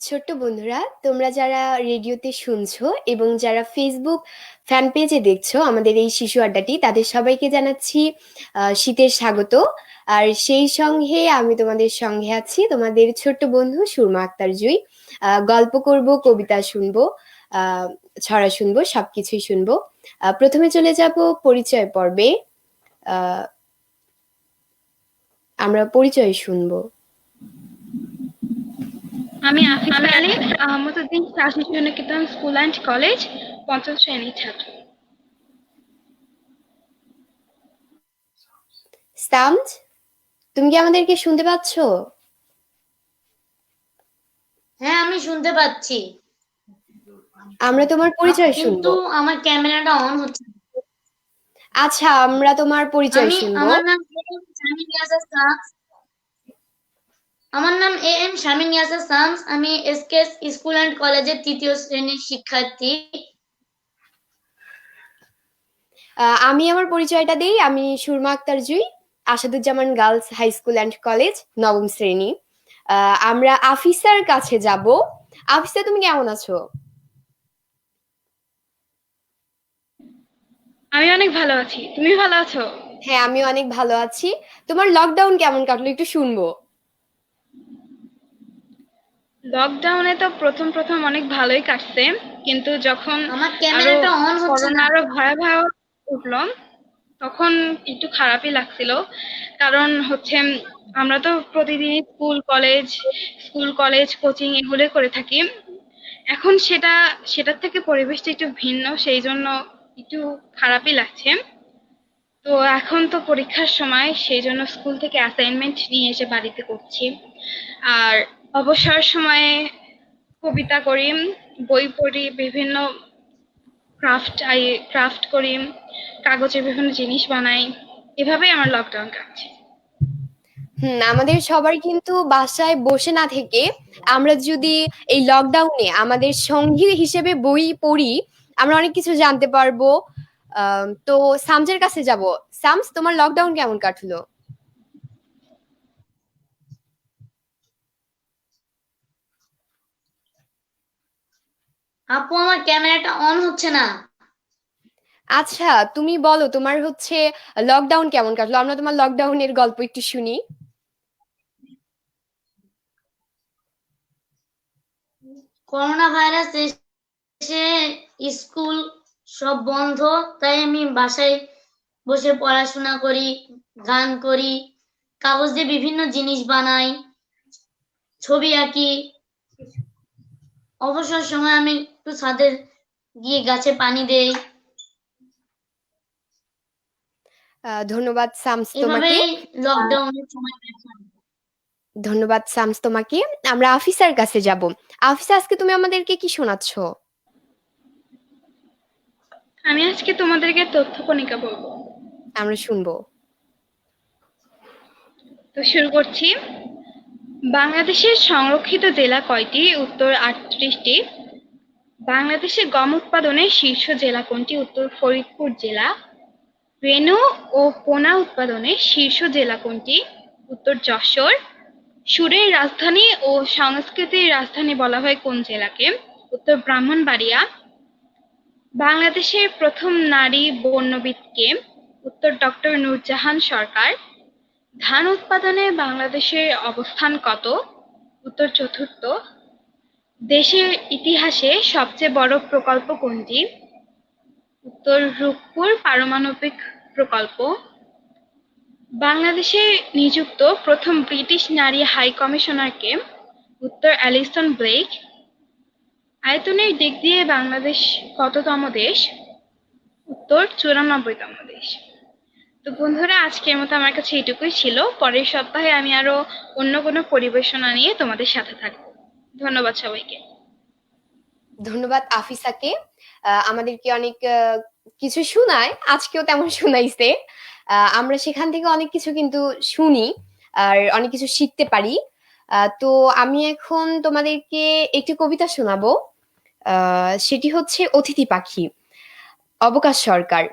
ছোট্ট বন্ধুরা, তোমরা যারা রেডিওতে শুনছো এবং যারা ফেসবুক ফ্যান পেজে দেখছ, আমাদের এই শিশু আড্ডাটি, তাদের সবাইকে জানাচ্ছি শীতের স্বাগত। আর সেই সঙ্গে আমি তোমাদের সঙ্গে আছি তোমাদের ছোট্ট বন্ধু সুরমা আক্তার জুই। গল্প করব, কবিতা শুনব ছড়া শুনব, সবকিছুই শুনব। প্রথমে চলে যাব পরিচয় পর্বে। আমরা পরিচয় শুনব। আমি আফিফ আলী। আহমদুদ্দিন শাহ শিশু নিকেতন স্কুল অ্যান্ড কলেজ পঞ্চম শ্রেণির ছাত্র। সামজ তুমি কি আমাদেরকে শুনতে পাচ্ছো? হ্যাঁ আমি শুনতে পাচ্ছি। আমরা তোমার পরিচয় শুনব। কিন্তু আমার ক্যামেরাটা অন হচ্ছে আচ্ছা আমরা তোমার পরিচয় শুনব। আমার নাম এম ইয়াসা আমার নাম এ এম শামিন ইয়াসা শামস আমি এসকেএস স্কুল অ্যান্ড কলেজের তৃতীয় শ্রেণির শিক্ষার্থী। আহ, আমি আমার পরিচয়টা দেই। আমি Surma Akter Jui Asaduzzaman girls high school and college নবম শ্রেণি। আহ, আমরা আফিসার কাছে যাব। আফিসা তুমি কেমন আছো? আমি অনেক ভালো আছি। তুমি ভালো আছো? হ্যাঁ আমি অনেক ভালো আছি। তোমার লকডাউন কেমন কাটলো? একটু শুনব। লকডাউনে তো প্রথম প্রথম অনেক ভালোই কাটছে কিন্তু যখন আমার ক্যামেরাটা অন হচ্ছে না। আরও ভয়াবহ উঠল তখন একটু খারাপই লাগছিল। কারণ হচ্ছে আমরা তো প্রতিদিন school college school college coaching এগুলো করে থাকি। এখন সেটা সেটার থেকে পরিবেশটা একটু ভিন্ন সেই জন্য একটু খারাপই লাগছে। তো এখন তো পরীক্ষার সময় সেই জন্য স্কুল থেকে অ্যাসাইনমেন্ট নিয়ে এসে বাড়িতে করছি। আর অবসর সময়ে কবিতা করি বই পড়ি, বিভিন্ন ক্রাফট আই ক্রাফট করি কাগজের বিভিন্ন জিনিস বানাই। এভাবেই আমার লকডাউন কাটছে। হুম, আমাদের সবার কিন্তু বাসায় বসে না থেকে আমরা যদি এই লকডাউনে আমাদের সঙ্গী হিসেবে বই পড়ি, আমরা অনেক কিছু জানতে পারব। তো সামজের কাছে যাব। সামস, তোমার লকডাউন কেমন কাটলো? আপু আমার ক্যামেরাটা অন হচ্ছে না। আচ্ছা তুমি বলো তোমার হচ্ছে লকডাউন কেমন কাটলো? আমরা তোমার লকডাউনের গল্প একটু শুনি। করোনা ভাইরাস এসে স্কুল সব বন্ধ তাই আমি বাসায় বসে পড়াশোনা করি গান করি কাগজ দিয়ে বিভিন্ন জিনিস বানাই ছবি আঁকি। অবসর সময় আমি একটু ছাদে গিয়ে গাছে পানি দেই। ধন্যবাদ সামস তোমাকে। লকডাউনের সময় ধন্যবাদ সামস তোমাকে। আমরা আফিসার কাছে যাব। আফিসা আজকে তুমি আমাদেরকে কি শোনাচ্ছ? আমি আজকে তোমাদেরকে তথ্য কণিকা বলব। আমরা শুনব। তো শুরু করছি। বাংলাদেশের সংরক্ষিত জেলা কয়টি? উত্তর আটত্রিশটি। বাংলাদেশে গম উৎপাদনে শীর্ষ জেলা কোনটি? উত্তর ফরিদপুর জেলা। রেণু ও পোনা উৎপাদনে শীর্ষ জেলা কোনটি? উত্তর যশোর। সুরের রাজধানী ও সংস্কৃতির রাজধানী বলা হয় কোন জেলাকে? উত্তর ব্রাহ্মণবাড়িয়া। বাংলাদেশের প্রথম নারী বন্যবিদ কে উত্তর ডক্টর নূরজাহান সরকার। ধান উৎপাদনে বাংলাদেশের অবস্থান কত? উত্তর চতুর্থ। দেশের ইতিহাসে সবচেয়ে বড় প্রকল্প কোনটি? উত্তর রূপপুর পারমাণবিক প্রকল্প। বাংলাদেশে নিযুক্ত প্রথম ব্রিটিশ নারী হাই কমিশনারকে উত্তর অ্যালিসন ব্লেক। আয়তনের দিক দিয়ে বাংলাদেশ কততম দেশ? উত্তর চুরানব্বইতম দেশ। তো বন্ধুরা, আজকের মতো আমার কাছে এটুকুই ছিল। পরের সপ্তাহে আমি আরও অন্য কোনো পরিবেশনা নিয়ে তোমাদের সাথে থাকব। ধন্যবাদ সবাইকে। ধন্যবাদ আফিসাকে। আমাদেরকে অনেক কিছু শোনায়। আজকেও তেমন শোনাইছে। আমরা সেখান থেকে অনেক কিছু কিন্তু শুনি আর অনেক কিছু শিখতে পারি। তো আমি এখন তোমাদেরকে একটি কবিতা শোনাবো। সেটি হচ্ছে অতিথি পাখি, অবকাশ সরকার।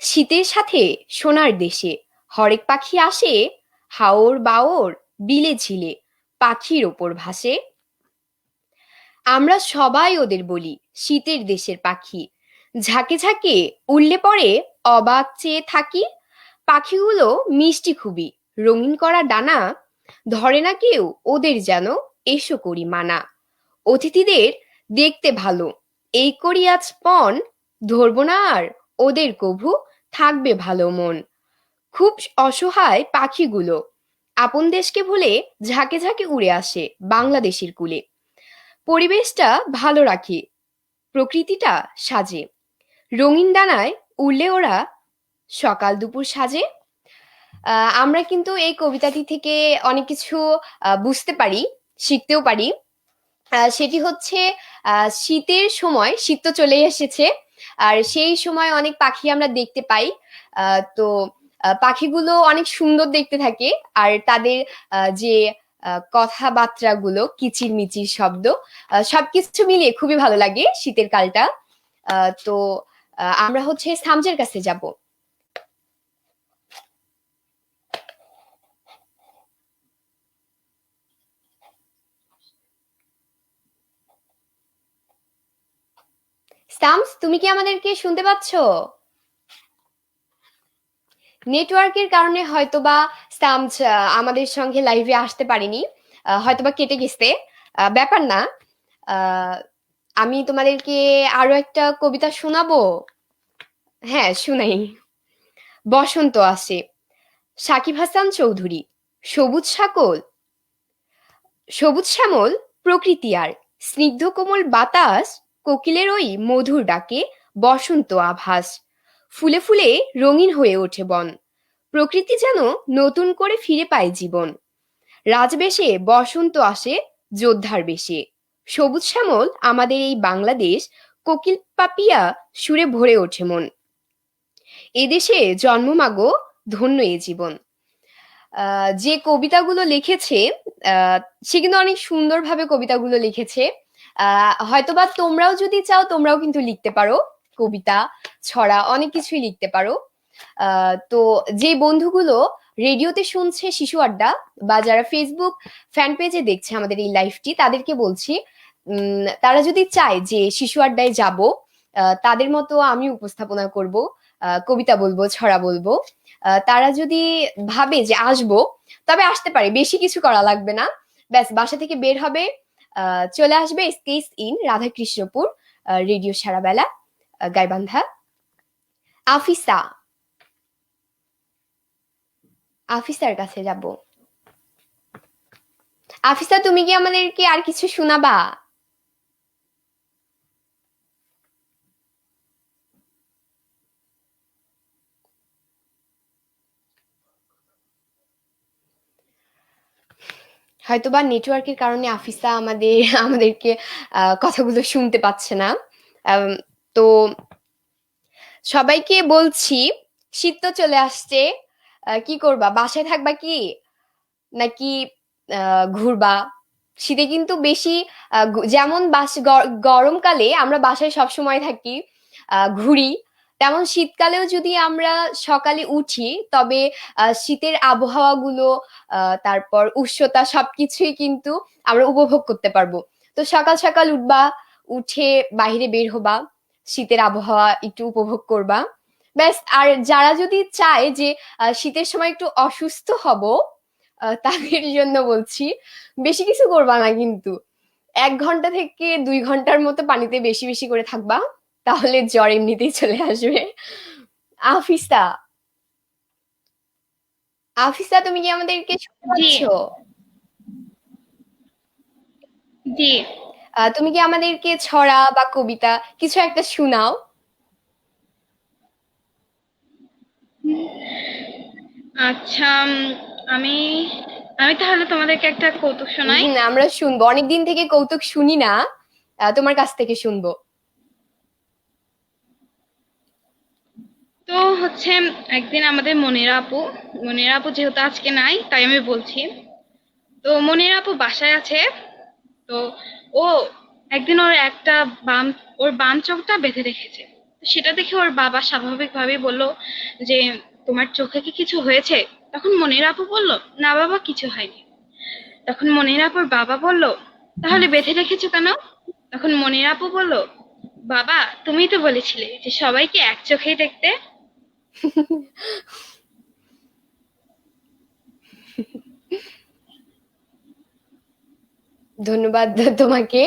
শীতের সাথে সোনার দেশে। হরেক পাখি আসে, হাওর বাওর বিলে ঝিলে, পাখির ওপর ভাসে। আমরা সবাই ওদের বলি, শীতের দেশের পাখি। ঝাঁকে ঝাঁকে উড়লে পরে অবাক চেয়ে থাকি, পাখিগুলো মিষ্টি খুবই, রঙিন করা ডানা, ধরে না কেউ ওদের যেন এসো করি মানা। অতিথিদের দেখতে ভালো, এই করি আজ পণ, ধরবো না আর ওদের কভু থাকবে ভালো মন। খুব অসহায় পাখিগুলো। আপন দেশকে ভুলে ঝাঁকে ঝাঁকে উড়ে আসে বাংলাদেশের কুলে। পরিবেশটা ভালো রাখে, প্রকৃতিটা সাজে। রঙিন ডানায় উড়লে ওরা সকাল দুপুর সাজে। আমরা কিন্তু এই কবিতাটি থেকে অনেক কিছু বুঝতে পারি, শিখতেও পারি। সেটি হচ্ছে শীতের সময়, শীত তো চলে এসেছে। আর সেই সময় অনেক পাখি আমরা দেখতে পাই। তো পাখিগুলো অনেক সুন্দর দেখতে থাকে। আর তাদের যে কথাবার্তাগুলো কিচির মিচির শব্দ সবকিছু মিলিয়ে খুবই ভালো লাগে শীতের কালটা। তো আমরা হচ্ছে সামজের কাছে যাব। সামস তুমি কি আমাদেরকে শুনতে পাচ্ছ? নেটওয়ার্কের কারণে হয়তোবা আহ, আমাদের সঙ্গে লাইভে আসতে পারেনি। হয়তোবা কেটে গেছে। ব্যাপার না। আমি তোমাদেরকে আরও একটা কবিতা শোনাবো। হ্যাঁ শুনাই। বসন্ত আসে। সাকিব হাসান চৌধুরী সবুজ সাকল। সবুজ শ্যামল প্রকৃতি আর। স্নিগ্ধ কোমল বাতাস কোকিলের ওই মধুর ডাকে বসন্ত আভাস। ফুলে ফুলে রঙিন হয়ে ওঠে বন। প্রকৃতি যেন নতুন করে ফিরে পায় জীবন। রাজবেশে বসন্ত আসে যোদ্ধার বেশে। সবুজ শ্যামল আমাদের এই বাংলাদেশ কোকিল পাপিয়া সুরে ভরে ওঠে মন। এদেশে জন্ম জন্মমাগো ধন্য এ জীবন। যে কবিতাগুলো লিখেছে সে কিন্তু অনেক সুন্দরভাবে কবিতাগুলো লিখেছে। হয়তোবা তোমরাও যদি চাও, তোমরাও কিন্তু লিখতে পারো। কবিতা, ছড়া, অনেক কিছুই লিখতে পারো। তো যে বন্ধুগুলো রেডিওতে শুনছে শিশু আড্ডা বা যারা ফেসবুক ফ্যান পেজে দেখছে আমাদের এই লাইভটি তাদেরকে বলছি তারা যদি চায় যে শিশু আড্ডায় যাব তাদের মতো আমি উপস্থাপনা করব কবিতা বলব, ছড়া বলব। তারা যদি ভাবে যে আসব, তবে আসতে পারে, বেশি কিছু করা লাগবে না। ব্যাস, বাসা থেকে বের হবে। চলে আসবে স্কেস ইন রাধাকৃষ্ণপুর রেডিও সারাবেলা গাইবান্ধা। আফিসা। আফিসার কাছে যাব। আফিসা, তুমি কি আমাদেরকে আর কিছু শোনাবা? হয়তোবা নেটওয়ার্কের কারণে আফিসা আমাদের, আমাদেরকে কথাগুলো শুনতে পাচ্ছে না। তো সবাইকে বলছি, শীত তো চলে আসছে কি করবা? বাসায় থাকবা কি? নাকি ঘুরবা? শীতে কিন্তু বেশি যেমন বাস গরমকালে আমরা বাসায় সব সময় থাকি ঘুরি। তেমন শীতকালেও যদি আমরা সকালে উঠি, তবে শীতের আবহাওয়াগুলো তারপর উষ্ণতা সবকিছুই কিন্তু আমরা উপভোগ করতে পারব। তো সকাল সকাল উঠবা, উঠে বাইরে বের হবা, শীতের আবহাওয়া একটু উপভোগ করবা। ব্যাস, আর যারা যদি চায় যে শীতের সময় একটু অসুস্থ হব তাদের জন্য বলছি, বেশি কিছু করবা না কিন্তু। এক ঘণ্টা থেকে দুই ঘণ্টার মতো পানিতে বেশি বেশি করে থাকবা। তাহলে জ্বর এমনিতেই চলে আসবে। আফিসা আফিসা তুমি কি আমাদেরকে শুনতে পাচ্ছ? জি। তুমি কি আমাদেরকে ছড়া বা কবিতা কিছু একটা শোনাও? আচ্ছা আমি আমি তাহলে তোমাদেরকে একটা কৌতুক শোনাই। আমরা শুনব। অনেকদিন থেকে কৌতুক শুনি না। তোমার কাছ থেকে শুনব। তো হচ্ছে একদিন আমাদের মনিরা আপু মনিরা আপু যেহেতু আজকে নাই, তাই আমি বলছি। তো মনিরা আপু বাসায় আছে, তো ও একদিন ওর একটা বাম, ওর বাম চোখটা বেঁধে রেখেছে। সেটা দেখে ওর বাবা স্বাভাবিকভাবেই বলল যে, তোমার চোখে কি কিছু হয়েছে? তখন মনিরা আপু বলল, না বাবা, কিছু হয়নি। তখন মনিরা আপুর বাবা বলল, তাহলে বেঁধে রেখেছো কেন? তখন মনির আপু বলল, বাবা তুমি তো বলেছিলে যে সবাইকে এক চোখেই দেখতে। ধন্যবাদ তোমাকে।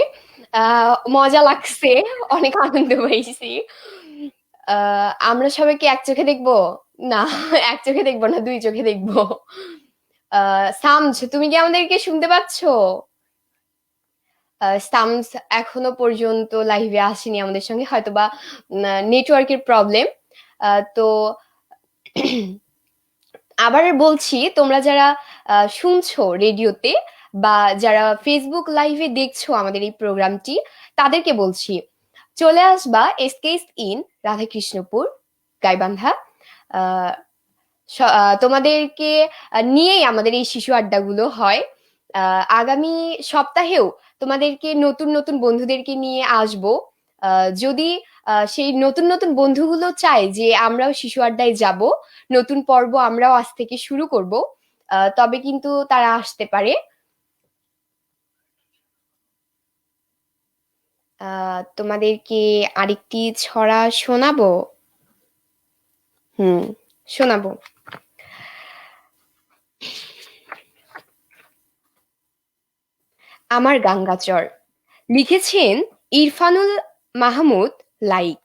মজা লাগছে, অনেক আনন্দ পাইছি আমরা সবাইকে এক চোখে দেখব? না, এক চোখে দেখব না, দুই চোখে দেখব। সামজ, তুমি কি আমাদেরকে শুনতে পাচ্ছো? সামস এখনও পর্যন্ত লাইভে আসেনি আমাদের সঙ্গে, হয়তোবা নেটওয়ার্কের প্রবলেম তো আবার বলছি, তোমরা যারা শুনছো রেডিওতে বা যারা ফেসবুক লাইভে দেখছ আমাদের এই প্রোগ্রামটি, তাদেরকে বলছি, চলে আসবা এসকেস ইন রাধাকৃষ্ণপুর, গাইবান্ধা। তোমাদেরকে নিয়েই আমাদের এই শিশু আড্ডাগুলো হয়। আগামী সপ্তাহেও তোমাদেরকে নতুন নতুন বন্ধুদেরকে নিয়ে আসব। যদি সেই নতুন নতুন বন্ধুগুলো চায় যে আমরাও শিশু আড্ডায় যাব, নতুন পর্ব আমরাও আজ থেকে শুরু করব তবে কিন্তু তারা আসতে পারে। তোমাদেরকে আরেকটি ছড়া শোনাবো? হুম, শোনাবো। আমার গাঙ্গাচর লিখেছেন ইরফানুল মাহমুদ লাইক।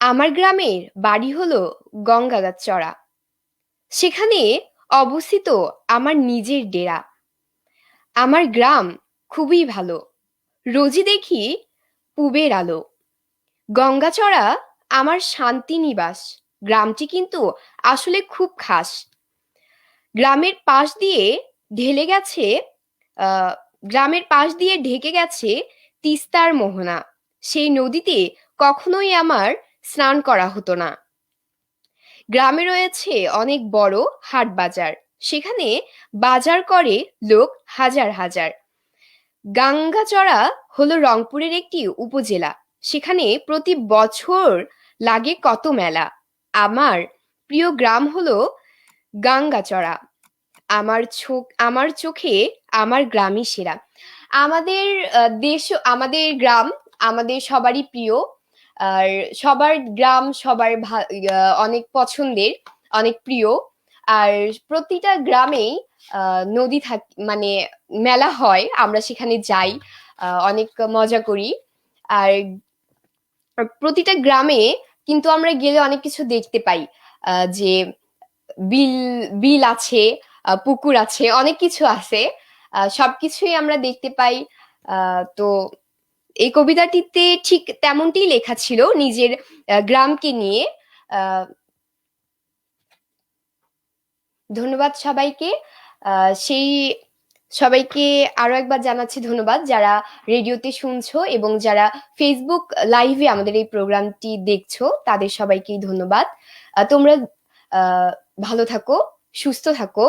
আমার গ্রামের বাড়ি হলো গঙ্গাগাছড়া সেখানে অবস্থিত আমার নিজের ডেরা। আমার গ্রাম খুবই ভালো। রোজই দেখি পুবের আলো। গঙ্গাচড়া আমার শান্তি নিবাস গ্রামটি কিন্তু আসলে খুব খাস। গ্রামের পাশ দিয়ে ঢেলে গেছে গ্রামের পাশ দিয়ে ঢেকে গেছে তিস্তার মোহনা। সেই নদীতে কখনোই আমার স্নান করা হতো না। গ্রামে রয়েছে অনেক বড় হাট বাজার। সেখানে বাজার করে লোক হাজার হাজার। গাঙ্গাচড়া হলো রংপুরের একটি উপজেলা। সেখানে প্রতি বছর লাগে কত মেলা। আমার প্রিয় গ্রাম হলো গাঙ্গাচড়া। আমার চোখ, আমার চোখে আমার গ্রামই সেরা। আমাদের দেশ, আমাদের গ্রাম আমাদের সবারই প্রিয়। আর সবার গ্রাম, সবার অনেক পছন্দের, অনেক প্রিয়। আর প্রতিটা গ্রামেই নদী থাক মানে মেলা হয়, আমরা সেখানে যাই অনেক মজা করি। আর প্রতিটা গ্রামে কিন্তু আমরা গেলে অনেক কিছু দেখতে পাই যে বিল বিল আছে পুকুর আছে, অনেক কিছু আছে সবকিছুই আমরা দেখতে পাই তো এই কবিতাটিতে ঠিক তেমনটি লেখা ছিল নিজের গ্রামকে নিয়ে। ধন্যবাদ সবাইকে। সেই সবাইকে আরও একবার জানাচ্ছি ধন্যবাদ যারা রেডিওতে শুনছো এবং যারা ফেসবুক লাইভে আমাদের এই প্রোগ্রামটি দেখছ, তাদের সবাইকেই ধন্যবাদ। তোমরা ভালো থাকো, সুস্থ থাকো।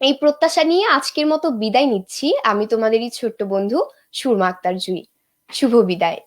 এই প্রত্যাশা নিয়ে আজকের মতো বিদায় নিচ্ছি। আমি তোমাদেরই ছোট্ট বন্ধু সুরমা আক্তার জুই শুভ বিদায়।